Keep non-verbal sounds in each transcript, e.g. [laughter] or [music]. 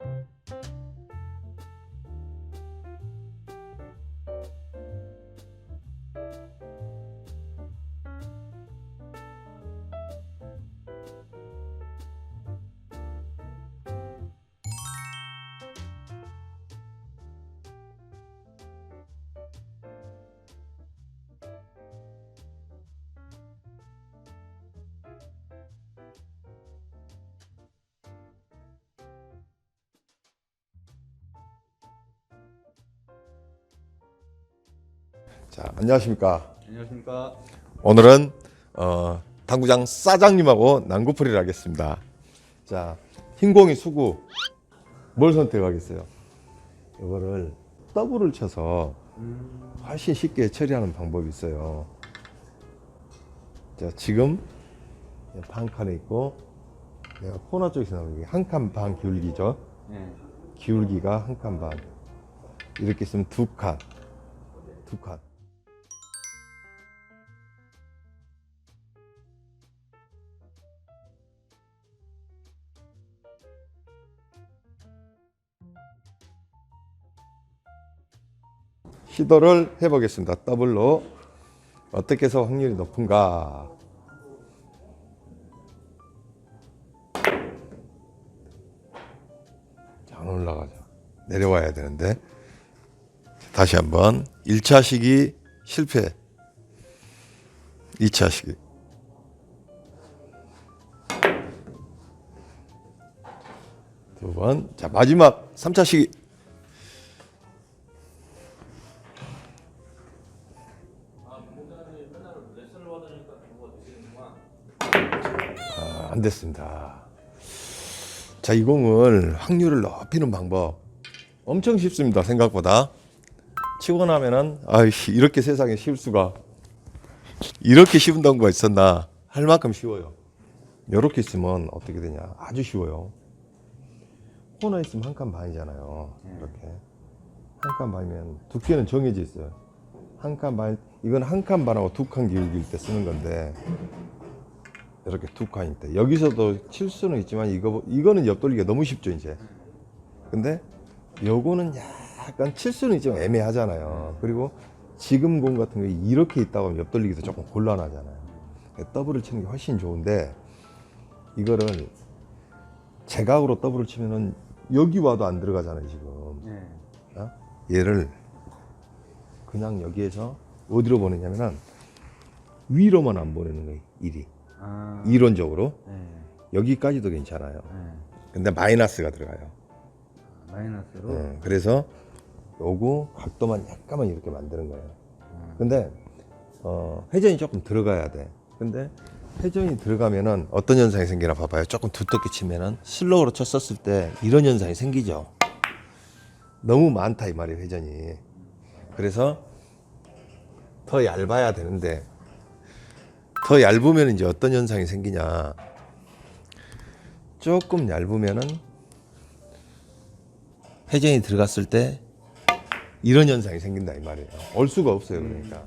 you 자, 안녕하십니까. 안녕하십니까. 오늘은 어, 당구장 사장님하고 난구풀이를 하겠습니다. 자, 흰공이 수구 뭘 선택하겠어요? 이거를 더블을 쳐서 훨씬 쉽게 처리하는 방법이 있어요. 자, 지금 반 칸에 있고 내가 코너 쪽에서 나오는 게 한 칸 반 기울기죠. 네. 기울기가 한 칸 반. 이렇게 있으면 두 칸. 두 칸. 시도를 해보겠습니다. 더블로. 어떻게 해서 확률이 높은가? 자, 안 올라가죠. 내려와야 되는데. 다시 한번. 1차 시기 실패. 2차 시기. 두 번. 자 마지막 3차 시기 아, 안 됐습니다. 자, 이 공을 확률을 높이는 방법 엄청 쉽습니다. 생각보다. 치고 나면은 아이씨 이렇게 세상에 쉬울 수가 이렇게 쉬운 당구가 있었나 할 만큼 쉬워요. 이렇게 있으면 어떻게 되냐 아주 쉬워요. 코너 있으면 한 칸 반이잖아요. 이렇게 한 칸 반이면 두께는 정해져 있어요. 한칸 반, 이건 한 칸 반하고 두 칸 기울기일 때 쓰는 건데 이렇게 두 칸일 때 여기서도 칠 수는 있지만 이거 이거는 옆돌리기가 너무 쉽죠 이제. 근데 요거는 약간 칠 수는 있지만 애매하잖아요. 그리고 지금 공 같은 게 이렇게 있다고 하면 옆돌리기도 조금 곤란하잖아요. 더블을 치는 게 훨씬 좋은데 이거를 제각으로 더블을 치면은 여기 와도 안 들어가잖아요 지금. 네. 어? 얘를 그냥 여기에서 어디로 보내냐면은 위로만 안 보내는 거예요 일이 아. 이론적으로 네. 여기까지도 괜찮아요 네. 근데 마이너스가 들어가요 마이너스로. 어, 그래서 요거 각도만 약간만 이렇게 만드는 거예요 음. 근데 어, 회전이 조금 들어가야 돼 근데 회전이 들어가면은 어떤 현상이 생기나 봐봐요 조금 두텁게 치면은 슬로우로 쳤었을 때 이런 현상이 생기죠 너무 많다 이 말이에요 회전이 그래서 더 얇아야 되는데 더 얇으면 이제 어떤 현상이 생기냐? 조금 얇으면은 회전이 들어갔을 때 이런 현상이 생긴다 이 말이에요. 올 수가 없어요 그러니까.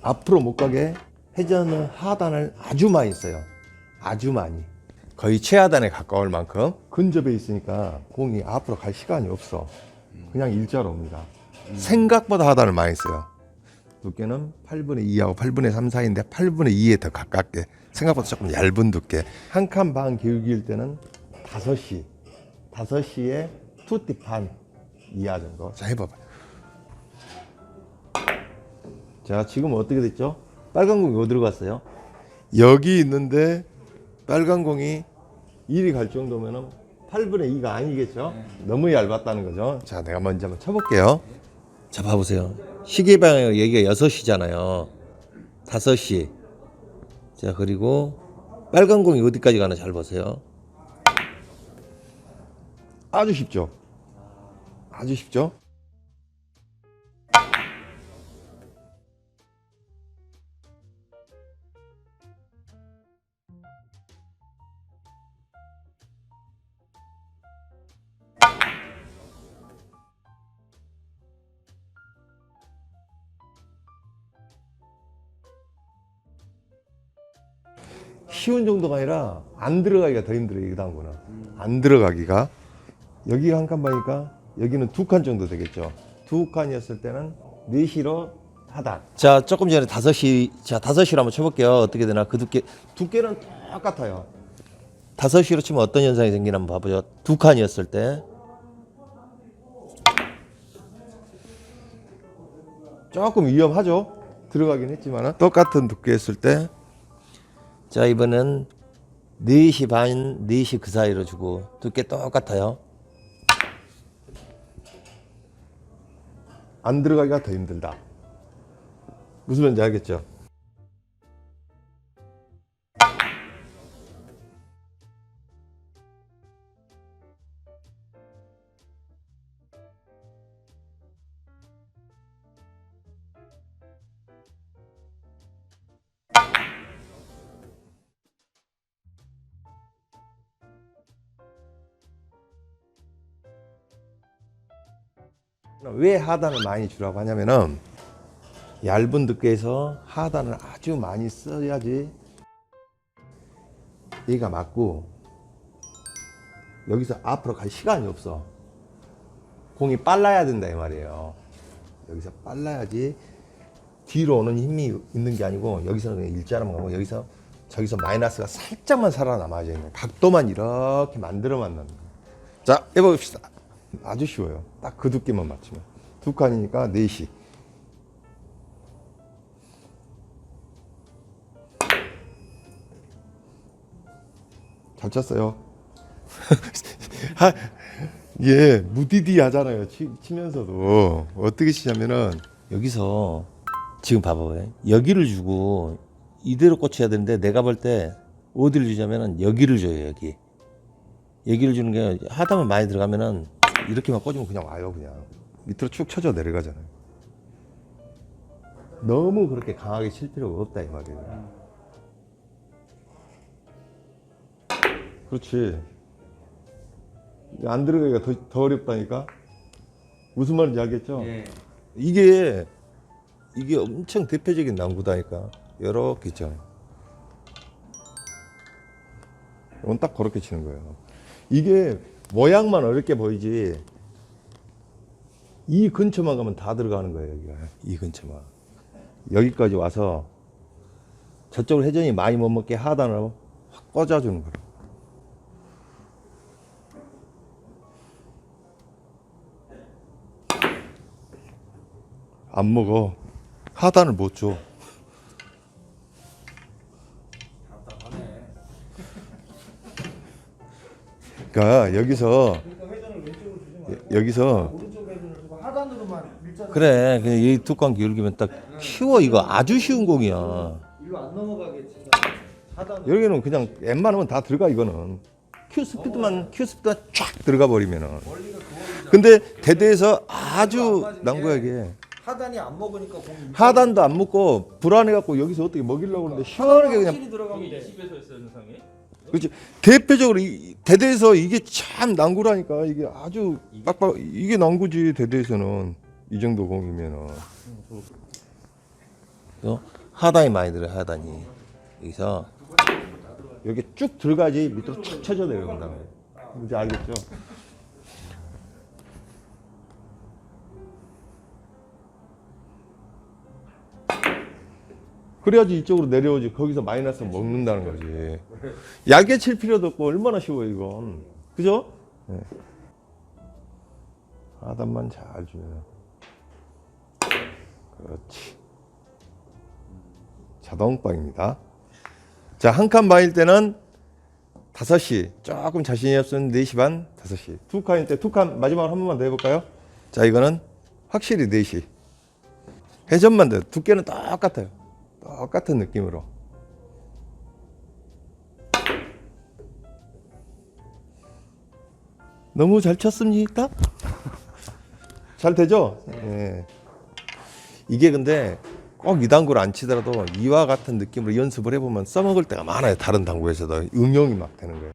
앞으로 못 가게 회전을 하단을 아주 많이 써요. 아주 많이. 거의 최하단에 가까울 만큼 근접해 있으니까 공이 앞으로 갈 시간이 없어. 그냥 일자로 옵니다 생각보다 하단을 많이 써요 두께는 8분의 2하고 8분의 3 사이인데 8분의 2에 더 가깝게 생각보다 조금 얇은 두께 한 칸 반 기울기일 때는 5시 5시에 투티 반 이하 정도 자 해봐봐 자 지금 어떻게 됐죠? 빨간 공이 어디로 갔어요? 여기 있는데 빨간 공이 1이 갈 정도면 은 8분의 2가 아니겠죠? 너무 얇았다는 거죠. 자, 내가 먼저 한번 쳐볼게요. 자, 봐보세요. 시계 방향 여기가 6시잖아요. 5시. 자, 그리고 빨간 공이 어디까지 가나 잘 보세요. 아주 쉽죠? 아주 쉽죠? 쉬운 정도가 아니라 안 들어가기가 더 힘들어요 이 당구는 안 들어가기가 여기가 한 칸 반이니까 여기는 두 칸 정도 되겠죠. 두 칸이었을 때는 4시로 하단. 자, 조금 전에 5시, 자, 5시로 한번 쳐볼게요. 어떻게 되나. 그 두께, 두께는 똑같아요. 5시로 치면 어떤 현상이 생기나 한번 봐보죠. 두 칸이었을 때. 조금 위험하죠. 들어가긴 했지만 똑같은 두께였을 때. 자, 이번엔 4시 반, 4시 그 사이로 주고 두께 똑같아요. 안 들어가기가 더 힘들다. 무슨 말인지 알겠죠? 왜 하단을 많이 주라고 하냐면은 얇은 두께에서 하단을 아주 많이 써야지 얘가 맞고 여기서 앞으로 갈 시간이 없어. 공이 빨라야 된다 이 말이에요. 여기서 빨라야지 뒤로 오는 힘이 있는 게 아니고 여기서는 그냥 일자로만 가고 여기서 저기서 마이너스가 살짝만 살아남아야 되는 각도만 이렇게 만들어만 나는 거예요. 자 해봅시다 아주 쉬워요 딱 그 두께만 맞추면 두 칸이니까 4시 잘 쳤어요. [laughs] 하, 예, 무디디 하잖아요. 치, 치면서도. 어떻게 치냐면은, 여기서, 지금 봐봐요. 여기를 주고, 이대로 꽂혀야 되는데, 내가 볼 때, 어디를 주냐면은, 여기를 줘요, 여기. 여기를 주는 게, 하다만 많이 들어가면은, 이렇게만 꽂으면 그냥 와요, 그냥. 밑으로 축 쳐져 내려가잖아요. 너무 그렇게 강하게 칠 필요가 없다, 이 말이에요. 그렇지. 안 들어가기가 더, 더 어렵다니까? 무슨 말인지 알겠죠? 예. 이게, 이게 엄청 대표적인 난구다니까. 이렇게 있잖아요. 이건 딱 그렇게 치는 거예요. 이게 모양만 어렵게 보이지, 이 근처만 가면 다 들어가는 거예요, 여기가. 이 근처만. 여기까지 와서 저쪽으로 회전이 많이 못 먹게 하단으로 확 꽂아주는 거예요. 안 먹어. 하단을 못 줘. 그러니까 여기서 여- 여기서 그래 그냥 이 뚜껑 기울기면 딱 쉬워 이거. 아주 쉬운 공이야. 일로 안 여기는 그냥 웬만하면 다 들어가 이거는. 큐 스피드만 큐 스피드만 쫙 들어가 버리면은. 근데 대대에서 아주 난구하게. 하단이 안 먹으니까 공이 하단도 안 먹고 불안해 갖고 여기서 어떻게 먹이려고 그러는데 시원하게 그냥 들어가면 돼. 20에서 현상이? 그렇지 대표적으로 이- 대대에서 이게 참 난구라니까. 이게 아주 빡빡 이게 난구지 대대에서는. 이 정도 공이면은. 또 하단이 많이 들어 요 하단이. 여기서. 여기 쭉 들어가지 밑으로 촥 쳐져 내려온다 이제 알겠죠? 그래야지 이쪽으로 내려오지 거기서 마이너스 먹는다는 거지. 얇게 칠 필요도 없고 얼마나 쉬워 이건. 그죠? 네. 하단만 잘 주면. 그렇지. 자동빵입니다. 자 한칸 반일 때는 5시 조금 자신이 없으면 4시 반 5시 두 칸일 때 두 칸 마지막으로 한 번만 더 해볼까요? 자 이거는 확실히 4시. 회전만 돼 두께는 똑같아요 똑같은 느낌으로 너무 잘 쳤습니까? [laughs] 잘 되죠? 예. 이게 근데 꼭 이 당구를 안 치더라도 이와 같은 느낌으로 연습을 해보면 써먹을 때가 많아요. 다른 당구에서도 응용이 막 되는 거예요.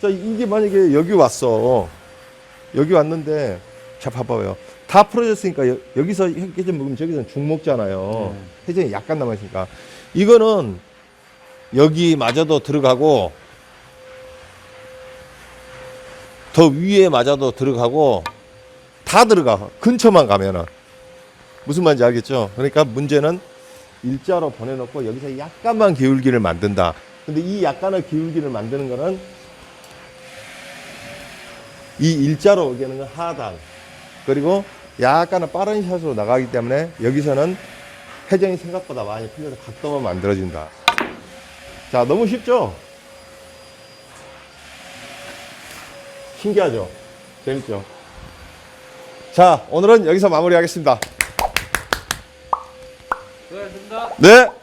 자 이게 만약에 여기 왔어. 여기 왔는데 자 봐봐요. 다 풀어졌으니까 여, 여기서 회전 먹으면 저기서는 죽 먹잖아요. 네. 회전이 약간 남아있으니까. 이거는 여기마저도 들어가고 더 위에 맞아도 들어가고 다 들어가. 근처만 가면은. 무슨 말인지 알겠죠? 그러니까 문제는 일자로 보내놓고 여기서 약간만 기울기를 만든다. 근데 이 약간의 기울기를 만드는 거는 이 일자로 하는 건 하단 그리고 약간은 빠른 샷으로 나가기 때문에 여기서는 회전이 생각보다 많이 풀려서 각도만 만들어진다. 자 너무 쉽죠? 신기하죠? 재밌죠? 자 오늘은 여기서 마무리하겠습니다. 수고하셨습니다. 네